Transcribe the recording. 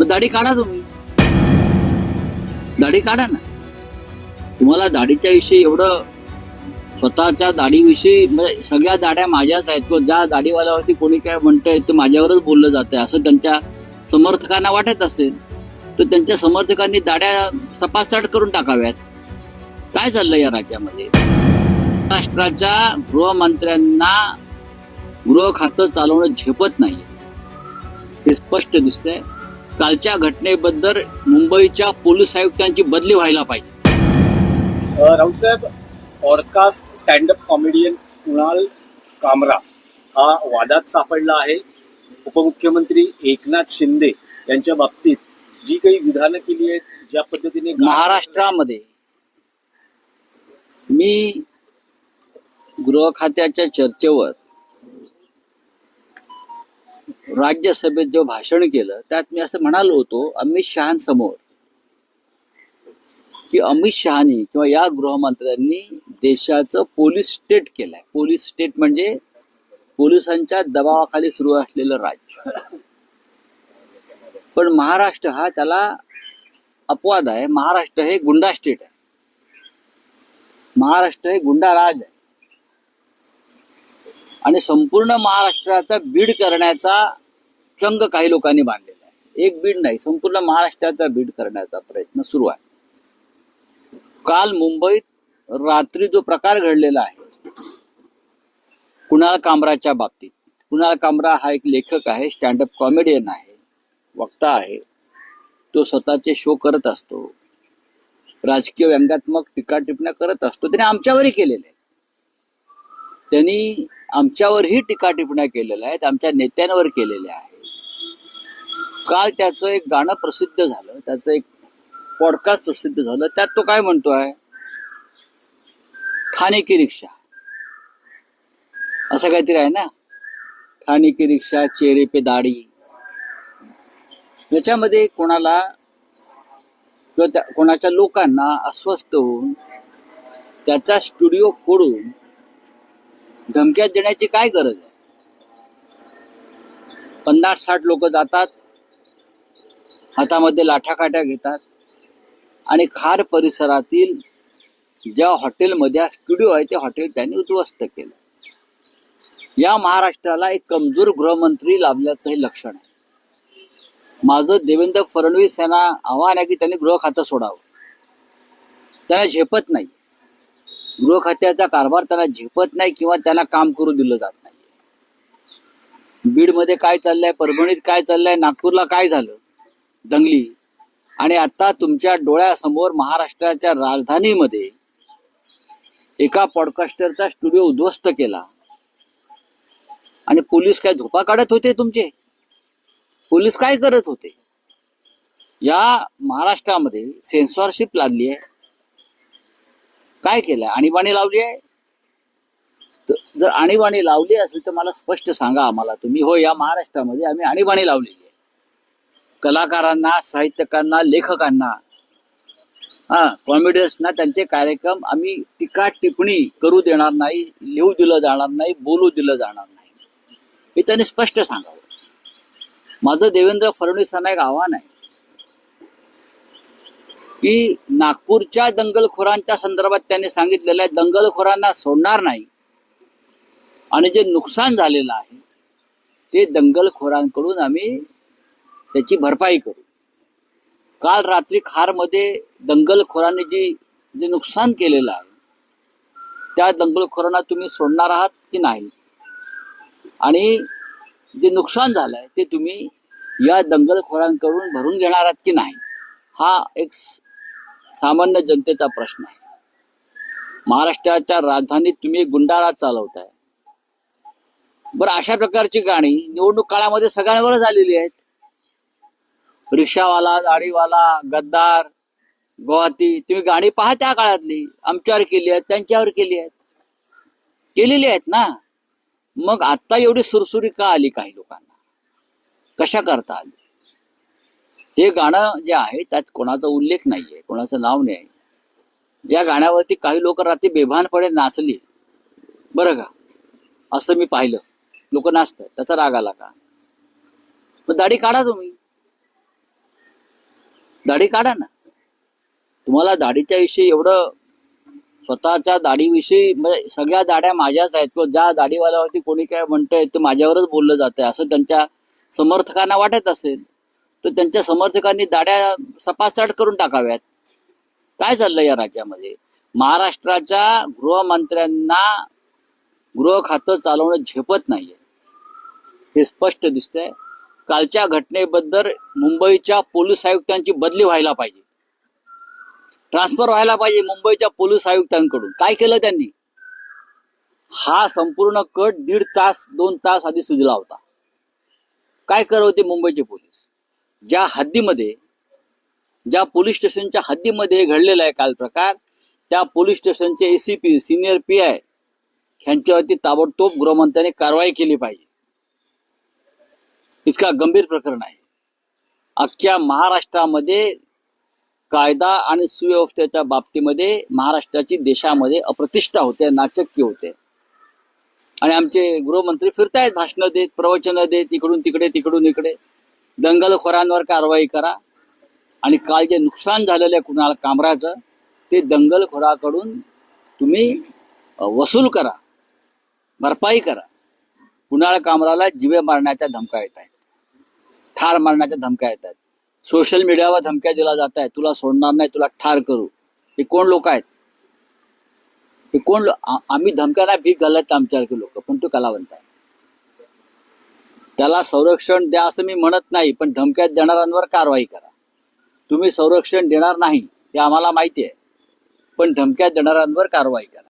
मग दाढी काढा तुम्ही. दाढी काढा ना. तुम्हाला दाढीच्या विषयी एवढं स्वतःच्या दाढीविषयी म्हणजे सगळ्या दाढ्या माझ्याच आहेत. किंवा ज्या दाढीवाल्यावरती कोणी काय म्हणतंय ते माझ्यावरच बोललं जातंय. असं त्यांच्या समर्थकांना वाटत असेल तर त्यांच्या समर्थकांनी दाढ्या सपासट करून टाकाव्यात. काय चाललंय या राज्यामध्ये? महाराष्ट्राच्या गृहमंत्र्यांना गृह खातं चालवणं झेपत नाही. हे स्पष्ट दिसतंय. कालच्या घटनेबद्दल मुंबईच्या पोलीस आयुक्तांची बदली व्हायला पाहिजे. अ, राऊतसाहेब podcast standup comedian Kunal Kamra हा वादात सापडला आहे. उपमुख्यमंत्री एकनाथ शिंदे यांच्या बाबतीत जी काही विधानं केली आहेत ज्या पद्धतीने महाराष्ट्रामध्ये मी गृह खात्याच्या चर्चेवर राज्यसभेत जेव्हा भाषण केलं त्यात मी असं म्हणालो होतो अमित शहांसमोर की अमित शहानी किंवा या गृहमंत्र्यांनी देशाचं पोलीस स्टेट केलंय. पोलीस स्टेट म्हणजे पोलिसांच्या दबावाखाली सुरू असलेलं राज्य. पण महाराष्ट्र हा त्याला अपवाद आहे. महाराष्ट्र हे गुंडा स्टेट आहे. महाराष्ट्र हे गुंडा राज आहे. आणि संपूर्ण महाराष्ट्राचा बीड करण्याचा चंग काही लोकांनी बांधलेला आहे. एक बीड नाही संपूर्ण महाराष्ट्राचा बीड करण्याचा प्रयत्न सुरू आहे. काल मुंबईत रात्री जो प्रकार घडलेला आहे कुणाल कामराच्या बाबतीत? कुणाल कामरा हा एक लेखक आहे स्टँडअप कॉमेडियन आहे वक्ता आहे. तो स्वतःचे शो करत असतो. राजकीय व्यंगात्मक टीका टिपण्या करत असतो. त्याने आमच्यावरही केलेले त्यांनी आमच्यावरही टीका टिपण्या केलेल्या आहेत आमच्या नेत्यांवर केलेल्या आहेत. काल त्याचं एक गाणं प्रसिद्ध झालं त्याचं एक पॉडकास्ट प्रसिद्ध झालं. त्यात तो काय म्हणतोय? खाने की रिक्षा. असं काहीतरी आहे ना? खाने की रिक्षा चेहरे पे दाढी. याच्यामध्ये कोणाला किंवा त्या कोणाच्या लोकांना अस्वस्थ होऊन त्याचा स्टुडिओ फोडून धमक्यात देण्याची काय गरज आहे? पन्नास साठ लोक जातात हातामध्ये लाठाकाठ्या घेतात. आणि खार परिसरातील ज्या हॉटेलमध्ये स्टुडिओ आहे ते हॉटेल त्यांनी उद्ध्वस्त केलं. या महाराष्ट्राला एक कमजोर गृहमंत्री लाभल्याचं हे लक्षण आहे. माझं देवेंद्र फडणवीस यांना आव्हान आहे की त्यांनी गृह खातं सोडावं. त्यांना झेपत नाही. गृह खात्याचा कारभार त्यांना झेपत नाही किंवा त्यांना काम करू दिलं जात नाही. बीडमध्ये काय चाललंय? परभणीत काय चाललंय? नागपूरला काय झालं? दंगली आणि आता तुमच्या डोळ्यासमोर महाराष्ट्राच्या राजधानीमध्ये एका पॉडकास्टरचा स्टुडिओ उद्ध्वस्त केला. आणि पोलीस काय झोपा काढत होते तुमचे? पोलीस काय करत होते? या महाराष्ट्रामध्ये सेन्सॉरशिप लादली आहे. काय केलंय? आणीबाणी लावली आहे? जर आणीबाणी लावली असेल तर मला स्पष्ट सांगा आम्हाला. तुम्ही हो या महाराष्ट्रामध्ये आम्ही आणीबाणी लावलेली आहे. कलाकारांना साहित्यकांना लेखकांना. हा कॉमेडियन्सना त्यांचे कार्यक्रम आम्ही टीका टिप्पणी करू देणार नाही लिहू दिलं जाणार नाही बोलू दिलं जाणार नाही. हे त्यांनी स्पष्ट सांगावं. माझं देवेंद्र फडणवीसांना एक आव्हान आहे. की नागपूरच्या दंगलखोरांच्या संदर्भात त्यांनी सांगितलेलं आहे दंगलखोरांना सोडणार नाही. आणि जे नुकसान झालेलं आहे ते दंगलखोरांकडून आम्ही त्याची भरपाई करू. काल रात्री खारमध्ये दंगलखोरांनी जी जे नुकसान केलेलं आहे त्या दंगलखोरांना तुम्ही सोडणार आहात की नाही? आणि जे नुकसान झालंय ते तुम्ही या दंगलखोरांकडून भरून घेणार आहात की नाही? हा एक सामान्य जनतेचा प्रश्न आहे. महाराष्ट्राच्या राजधानीत तुम्ही गुंडाळा गुंडाराज चालवताय. बरं अशा प्रकारची गाणी निवडणूक काळामध्ये सगळ्यांवरच आलेली आहेत. रिक्षावाला गाडीवाला गद्दार गुवाहाटी तुम्ही गाणी पहा त्या काळातली. आमच्यावर केली आहेत त्यांच्यावर केली आहेत. केलेली आहेत ना. मग आता एवढी सुरसुरी का आली काही लोकांना? कशा करता आली? हे गाणं जे आहे त्यात कोणाचा उल्लेख नाहीये कोणाचं नाव नाही या गाण्यावरती काही लोक रात्री बेभानपणे नाचली. बरं का? असं मी पाहिलं. लोक नाचतात त्याचा राग आला का? मग दाढी काढा तुम्ही. दाढी काढा ना. तुम्हाला दाढीच्या विषयी एवढं स्वतःच्या दाढीविषयी म्हणजे सगळ्या दाढ्या माझ्याच आहेत. किंवा ज्या दाढीवाल्यावरती कोणी काय म्हणतंय ते माझ्यावरच बोललं जातंय. असं त्यांच्या समर्थकांना वाटत असेल तर त्यांच्या समर्थकांनी दाढ्या सपासट करून टाकाव्यात. काय चाललंय या राज्यामध्ये? महाराष्ट्राच्या गृहमंत्र्यांना गृह खातं चालवणं झेपत नाहीये. हे स्पष्ट दिसतंय. कालच्या घटनेबद्दल मुंबईच्या पोलीस आयुक्तांची बदली व्हायला पाहिजे. ट्रान्सफर व्हायला पाहिजे मुंबईच्या पोलीस आयुक्तांकडून. काय केलं त्यांनी? हा संपूर्ण कट दीड तास दोन तास आधी सुजला होता. काय करत होते मुंबईचे पोलीस? ज्या हद्दीमध्ये ज्या पोलीस स्टेशनच्या हद्दीमध्ये घडलेला आहे काल प्रकार त्या पोलीस स्टेशनचे एसीपी सिनियर पी आय ह्यांच्यावरती ताबडतोब गृहमंत्र्यांनी कारवाई केली पाहिजे. इतका गंभीर प्रकरण आहे. अख्ख्या महाराष्ट्रामध्ये कायदा आणि सुव्यवस्थेच्या बाबतीमध्ये महाराष्ट्राची देशामध्ये अप्रतिष्ठा होते नाचक्य होते. आणि आमचे गृहमंत्री फिरतायत भाषणं देत प्रवचनं देत इकडून तिकडे तिकडून इकडे. दंगलखोरांवर कारवाई करा. आणि काल जे नुकसान झालेलं आहे कुणाल कामराचं ते दंगलखोराकडून तुम्ही वसूल करा. भरपाई करा. कुणाल कामराला जीवे मारण्याच्या धमका येत आहेत. ठार मारण्याच्या धमक्या येत आहेत. सोशल मीडियावर धमक्या दिल्या जात आहेत. तुला सोडणार नाही तुला ठार करू. हे कोण लोक आहेत? हे कोण आम्ही धमक्यांना भीक घालत आमच्यासारखे लोक पण तो कलावंत आहे. त्याला संरक्षण द्या असं मी म्हणत नाही पण धमक्यात देणाऱ्यांवर कारवाई करा. तुम्ही संरक्षण देणार नाही हे आम्हाला माहिती आहे. पण धमक्यात देणाऱ्यांवर कारवाई करा.